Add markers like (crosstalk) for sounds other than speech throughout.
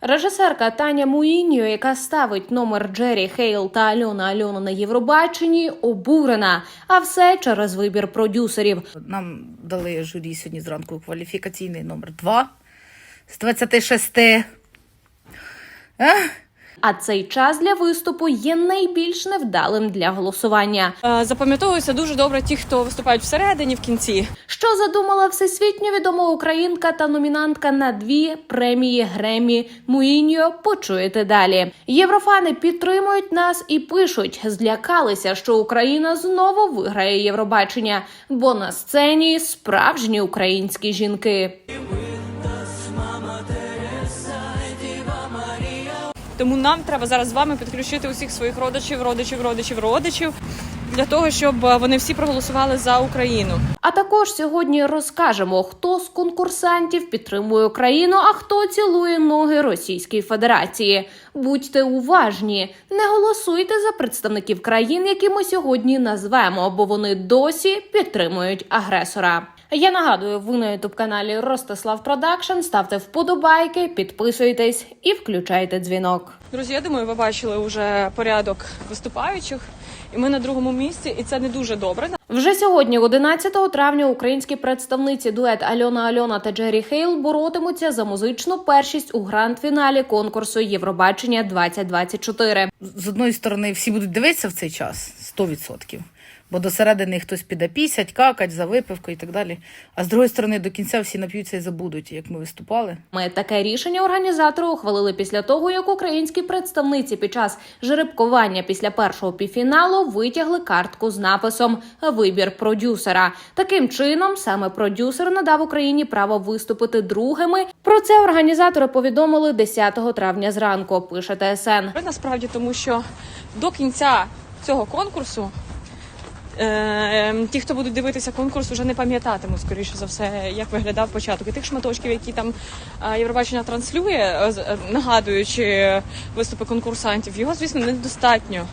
Режисерка Таня Муїньо, яка ставить номер Джері Хейл та Альона Альона на Євробаченні, обурена. А все через вибір продюсерів. Нам дали журі сьогодні зранку кваліфікаційний номер 2 з 26. Ех, А цей час для виступу є найбільш невдалим для голосування. Е, Запам'ятовуються дуже добре ті, хто виступають всередині, в кінці. Що задумала всесвітньо відома українка та номінантка на дві премії Гремі Муїньо, почуєте далі. Єврофани підтримують нас і пишуть, злякалися, що Україна знову виграє Євробачення, бо на сцені справжні українські жінки. Тому нам треба зараз з вами підключити усіх своїх родичів, родичів, родичів, родичів для того, щоб е, вони всі проголосували за Україну. А також сьогодні розкажемо, хто з конкурсантів підтримує Україну, а хто цілує ноги Російській Федерації. Будьте уважні, не голосуйте за представників країн, які ми сьогодні назвемо, бо вони досі підтримують агресора. Я нагадую, ви на ютуб каналі Ростислав Продакшн. Ставте вподобайки, підписуйтесь і включайте дзвінок. Друзі, я думаю, ви бачили вже порядок виступаючих, і ми на другому місці, і це не дуже добре. Вже сьогодні, 11 травня, українські представниці дует Альона Альона та Джері Хейл боротимуться за музичну першість у гранд-фіналі конкурсу Євробачення 2024. З одної сторони, всі будуть дивитися в цей час 100%, бо до середини хтось піде пісять, какать за випивку і так далі. А з другої сторони, до кінця всі нап'ються і забудуть, як ми виступали. Ми таке рішення організатори ухвалили після того, як українські представниці під час жеребкування після першого півфіналу витягли картку з написом Вибір продюсера. Таким чином, саме продюсер надав Україні право виступити другими. Про це організатори повідомили 10 травня зранку. Пише ТСН. Насправді, тому що до кінця цього конкурсу. Е, Ті, хто будуть дивитися конкурс, вже не пам'ятатимуть, скоріше за все, як виглядав початок. І тих шматочків, які там е, Євробачення транслює, е, нагадуючи виступи конкурсантів, його, звісно, недостатньо.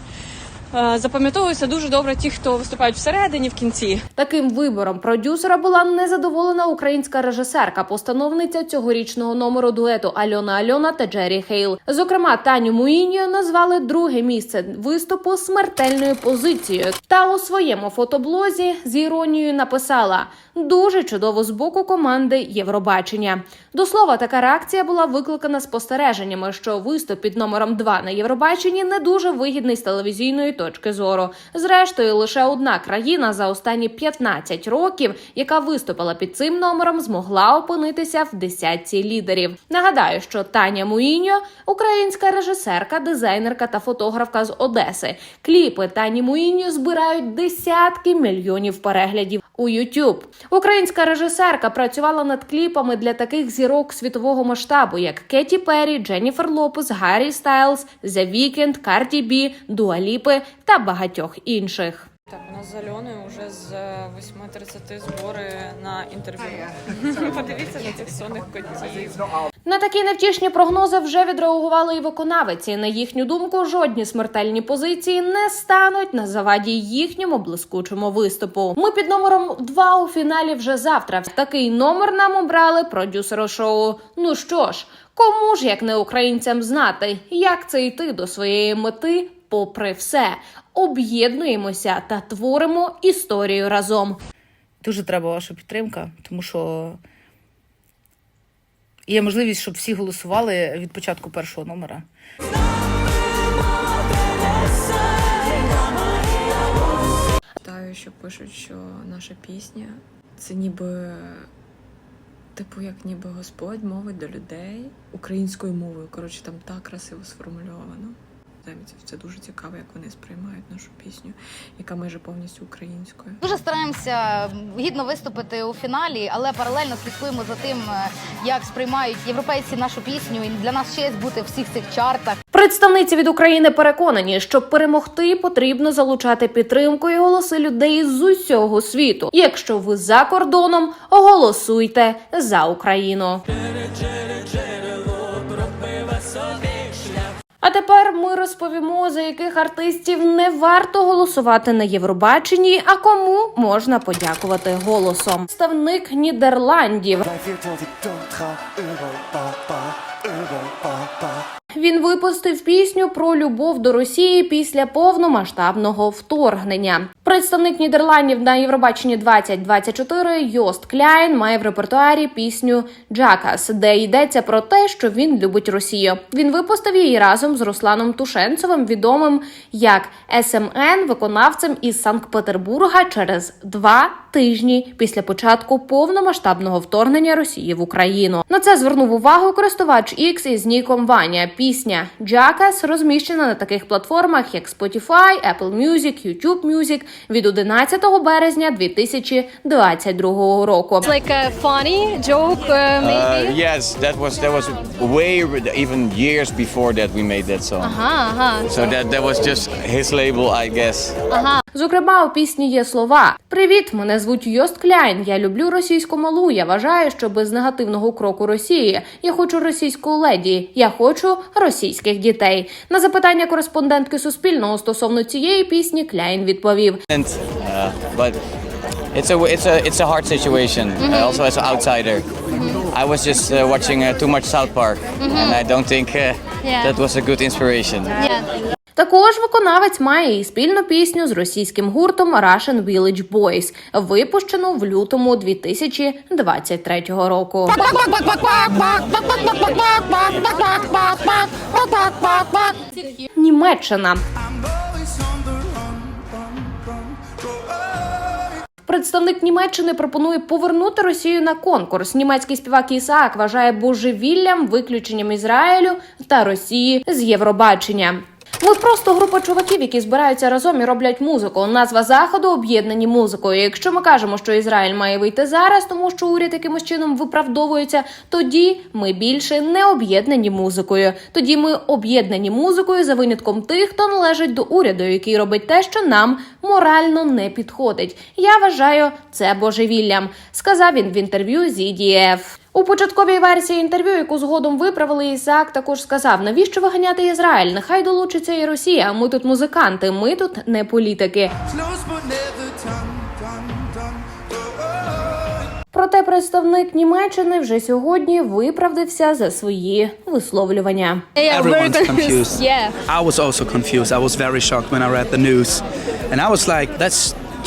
Е, Запам'ятовуються дуже добре ті, хто виступають всередині, в кінці. Таким вибором продюсера була незадоволена українська режисерка, постановниця цьогорічного номеру дуету Альона Альона та Джері Хейл. Зокрема, Таню Муїньо назвали друге місце виступу смертельною позицією. Та у своєму фотоблозі з іронією написала дуже чудово з боку команди Євробачення. До слова, така реакція була викликана спостереженнями, що виступ під номером 2 на Євробаченні не дуже вигідний з телевізійної точки зору. Зрештою, лише одна країна за останні 15 років, яка виступила під цим номером, змогла опинитися в десятці лідерів. Нагадаю, що Таня Муїньо – українська режисерка, дизайнерка та фотографка з Одеси. Кліпи Тані Муїньо збирають десятки мільйонів переглядів у YouTube. Українська режисерка працювала над кліпами для таких зірок світового масштабу, як Кеті Перрі, Дженніфер Лопес, Гаррі Стайлз, The Weeknd, Карді Бі, Дуаліпи та багатьох інших. Так, у нас з Альоною вже з 8.30 збори на інтерв'ю. (laughs) Подивіться на цих сонних котів. На такі невтішні прогнози вже відреагували і виконавиці. На їхню думку, жодні смертельні позиції не стануть на заваді їхньому блискучому виступу. Ми під номером 2 у фіналі вже завтра. Такий номер нам обрали продюсери шоу. Ну що ж, кому ж як не українцям знати, як це йти до своєї мети, попри все, об'єднуємося та творимо історію разом. Дуже треба ваша підтримка, тому що є можливість, щоб всі голосували від початку першого номера. Читаю, що пишуть, що наша пісня це ніби, типу, як ніби Господь мовить до людей українською мовою. Коротше, там так красиво сформульовано. Замість це дуже цікаво, як вони сприймають нашу пісню, яка майже повністю українською. Дуже стараємося гідно виступити у фіналі, але паралельно слідкуємо за тим, е, як сприймають європейці нашу пісню. І для нас честь бути в всіх цих чартах. Представниці від України переконані, щоб перемогти, потрібно залучати підтримку і голоси людей з усього світу. Якщо ви за кордоном, голосуйте за Україну. А тепер ми розповімо, за яких артистів не варто голосувати на Євробаченні, а кому можна подякувати голосом. Ставник Нідерландів Він випустив пісню про любов до Росії після повномасштабного вторгнення. Представник Нідерландів на Євробаченні 2024 Йост Кляйн має в репертуарі пісню Джакас, де йдеться про те, що він любить Росію. Він випустив її разом з Русланом Тушенцевим, відомим як СМН, виконавцем із Санкт-Петербурга через два тижні після початку повномасштабного вторгнення Росії в Україну. На це звернув увагу користувач X із ніком Ваня. Пісня Jackass розміщена на таких платформах, як Spotify, Apple Music, YouTube Music від 11 березня 2022 року. like a funny joke, uh, Uh, yes, that was that was way even years before that we made that song. Ага, ага. So that that was just his label, I guess. Зокрема, у пісні є слова: Привіт, мене звуть Йост Кляйн. Я люблю російську малу. Я вважаю, що без негативного кроку Росії я хочу російську леді. Я хочу російських дітей. На запитання кореспондентки Суспільного стосовно цієї пісні Кляйн відповів: uh, it's a it's a it's a hard situation. Uh, also as an outsider, I was just uh, watching uh, too much South Park, and I don't think uh, that was a good inspiration. Yeah. Також виконавець має і спільну пісню з російським гуртом Russian Village Boys, випущену в лютому 2023 року. Німеччина. Представник Німеччини пропонує повернути Росію на конкурс. Німецький співак Ісаак вважає божевіллям виключенням Ізраїлю та Росії з Євробачення. Ми просто група чуваків, які збираються разом і роблять музику. Назва заходу об'єднані музикою. Якщо ми кажемо, що Ізраїль має вийти зараз, тому що уряд якимось чином виправдовується, тоді ми більше не об'єднані музикою. Тоді ми об'єднані музикою за винятком тих, хто належить до уряду, який робить те, що нам морально не підходить. Я вважаю це божевіллям, сказав він в інтерв'ю з EDF. У початковій версії інтерв'ю, яку згодом виправили, Ісаак також сказав: навіщо виганяти Ізраїль? Нехай долучиться і Росія. Ми тут музиканти, ми тут не політики. Проте представник Німеччини вже сьогодні виправдився за свої висловлювання. Everyone's confused. confused. (laughs) Yeah. I was also confused. I was very shocked when I read the news. And I was like, that's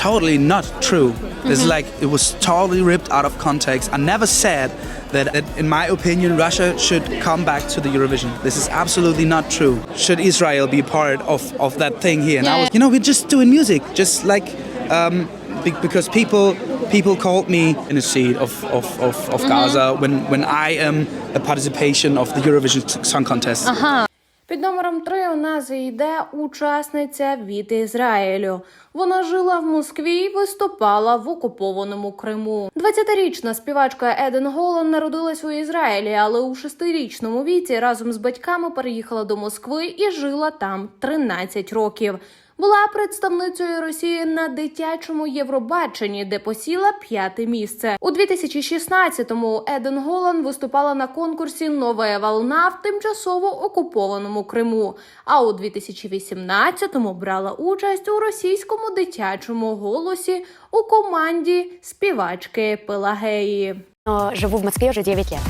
totally not true. It's like it was totally ripped out of context. I never said that, that, in my opinion, Russia should come back to the Eurovision. This is absolutely not true. Should Israel be part of, of that thing here? And I was, you know, we're just doing music, just like um, be- because people people called me in a seat of, of, of, of Gaza when, when I am a participation of the Eurovision Song Contest. Під номером три у нас йде учасниця від Ізраїлю. Вона жила в Москві і виступала в окупованому Криму. 20-річна співачка Еден Голан народилась у Ізраїлі, але у шестирічному віці разом з батьками переїхала до Москви і жила там 13 років. Була представницею Росії на дитячому Євробаченні, де посіла п'яте місце. У 2016-му Еден Голан виступала на конкурсі Нова волна в тимчасово окупованому Криму. А у 2018-му брала участь у російському дитячому голосі у команді співачки Пелагеї. Живу в Москве уже 9 лет.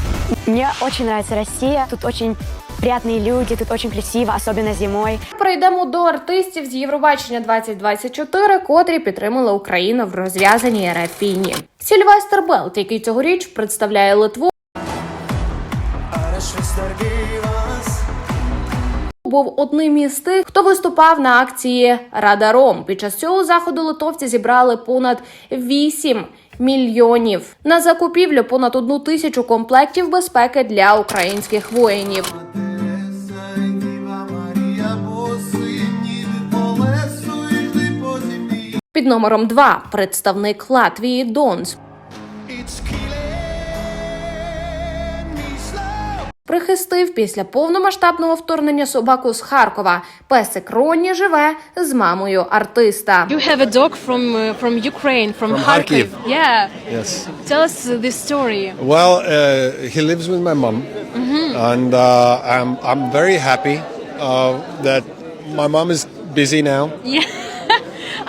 Мне очень нравится Россия. Тут очень приятные люди, тут очень красиво, особенно зимой. Перейдемо до артистів з Євробачення 2024, котрі підтримали Україну в розв'язаній РФ війні. Сільвестр Белт, який цьогоріч представляє Литву, був одним із тих, хто виступав на акції Радаром. Під час цього заходу литовці зібрали понад 8 мільйонів на закупівлю понад одну тисячу комплектів безпеки для українських воїнів. Під номером 2 представник Латвії Донс. Прихистив після повномасштабного вторгнення собаку з Харкова. Песик Ронні живе з мамою артиста. You have a dog from uh, from Ukraine, from, From Kharkiv. Kharkiv. Yeah. Yes. Tell us uh, this story. Well, uh, he lives with my mom, mm -hmm. and uh, I'm I'm very happy uh, that my mom is busy now. Yeah,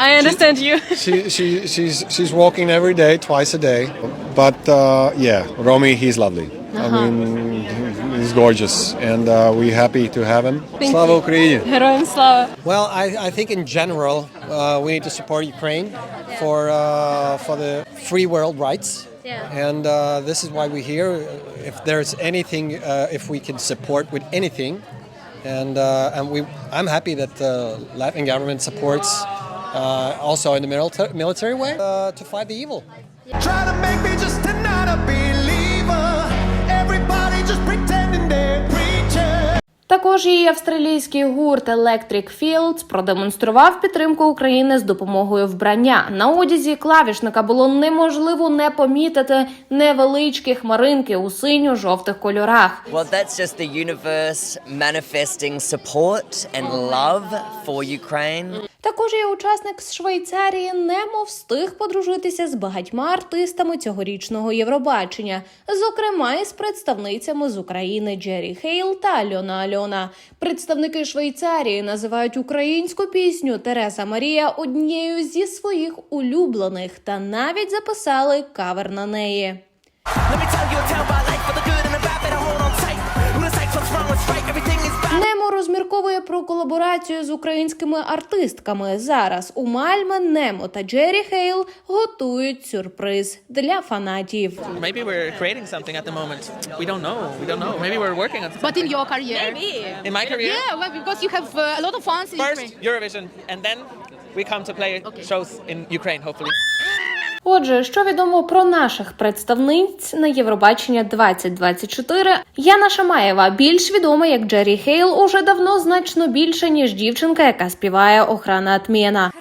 I understand she, you. (laughs) she, she, she's, she's walking every day, twice a day. But uh, yeah, Romy, he's lovely. Uh -huh. I uh-huh. mean, he's gorgeous, and uh, we're happy to have him. Thank Slava Ukraini! Heroim Slava! Well, I, I think in general, uh, we need to support Ukraine for, uh, for the free world rights. Yeah. And uh, this is why we're here. If there's anything, uh, if we can support with anything, and, and we, I'm happy that the Latvian government supports uh, also in the milita- military way uh, to fight the evil. Try to make me just not a believer. Everybody just pretending they're preachers. Також і австралійський гурт Electric Fields продемонстрував підтримку України з допомогою вбрання. На одязі клавішника було неможливо не помітити невеличкі хмаринки у синьо-жовтих кольорах. Well, that's just the universe manifesting support and love for Ukraine. Також і учасник з Швейцарії немо встиг подружитися з багатьма артистами цьогорічного Євробачення, зокрема із представницями з України Джері Хейл та Альона Альона. Представники Швейцарії називають українську пісню Тереса Марія однією зі своїх улюблених та навіть записали кавер на неї. Немо розмірковує про колаборацію з українськими артистками. Зараз у Мальме Немо та Джері Хейл готують сюрприз для фанатів. Maybe we're creating something at the moment. We don't know. We don't know. Maybe we're working on something. But in your career, Maybe. in my career, yeah, well, because you have uh, a lot of fans in first Ukraine. Eurovision, and then we come to play okay. shows in Ukraine, hopefully. Отже, що відомо про наших представниць на Євробачення 2024, Яна Шамаєва, більш відома як Джері Хейл, уже давно значно більше ніж дівчинка, яка співає охрана Атмєна.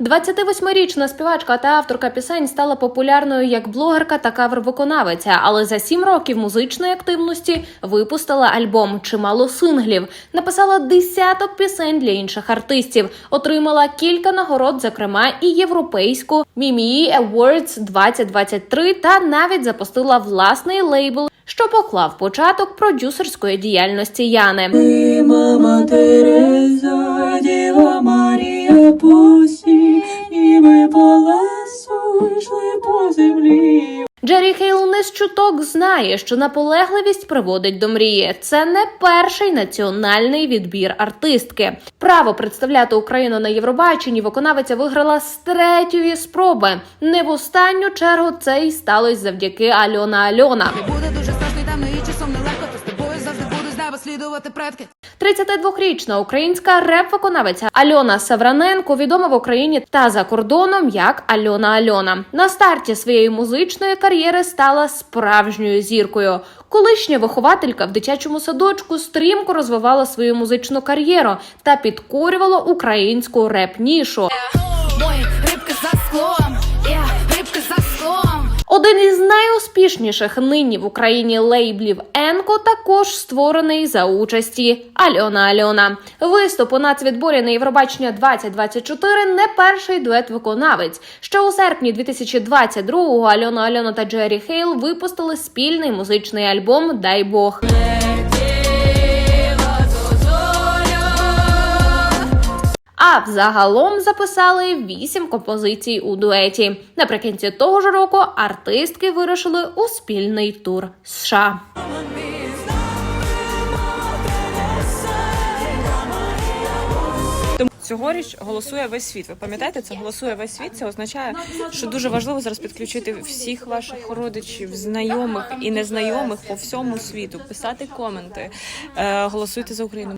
28-річна співачка та авторка пісень стала популярною як блогерка та кавер-виконавиця, але за сім років музичної активності випустила альбом, чимало синглів, написала десяток пісень для інших артистів, отримала кілька нагород, зокрема і європейську Мімії Awards 2023 та навіть запустила власний лейбл, що поклав початок продюсерської діяльності Яни. Мама Тереза, Діва Марія Пусі, і ми по лесу йшли по землі. Джері Хейл не з чуток знає, що наполегливість приводить до мрії. Це не перший національний відбір артистки. Право представляти Україну на Євробаченні виконавиця виграла з третьої спроби. Не в останню чергу це й сталося завдяки Альона Альона. Буде дуже страшно і темно, і часом нелегко, то з тобою завжди буду з неба слідувати предки. 32-річна українська реп-виконавиця Альона Савраненко відома в Україні та за кордоном як Альона Альона. На старті своєї музичної кар'єри стала справжньою зіркою. Колишня вихователька в дитячому садочку стрімко розвивала свою музичну кар'єру та підкорювала українську реп-нішу. Один із найуспішніших нині в Україні лейблів Енко також створений за участі Альона Альона. Виступ у нацвідборі на Євробачення 2024 не перший дует виконавець. Ще у серпні 2022-го Альона Альона та Джері Хейл випустили спільний музичний альбом Дай Бог. А взагалом записали вісім композицій у дуеті. Наприкінці того ж року артистки вирушили у спільний тур США. Цьогоріч голосує весь світ. Ви пам'ятаєте, це голосує весь світ. Це означає, що дуже важливо зараз підключити всіх ваших родичів, знайомих і незнайомих по всьому світу, писати коменти, е, голосуйте за Україну.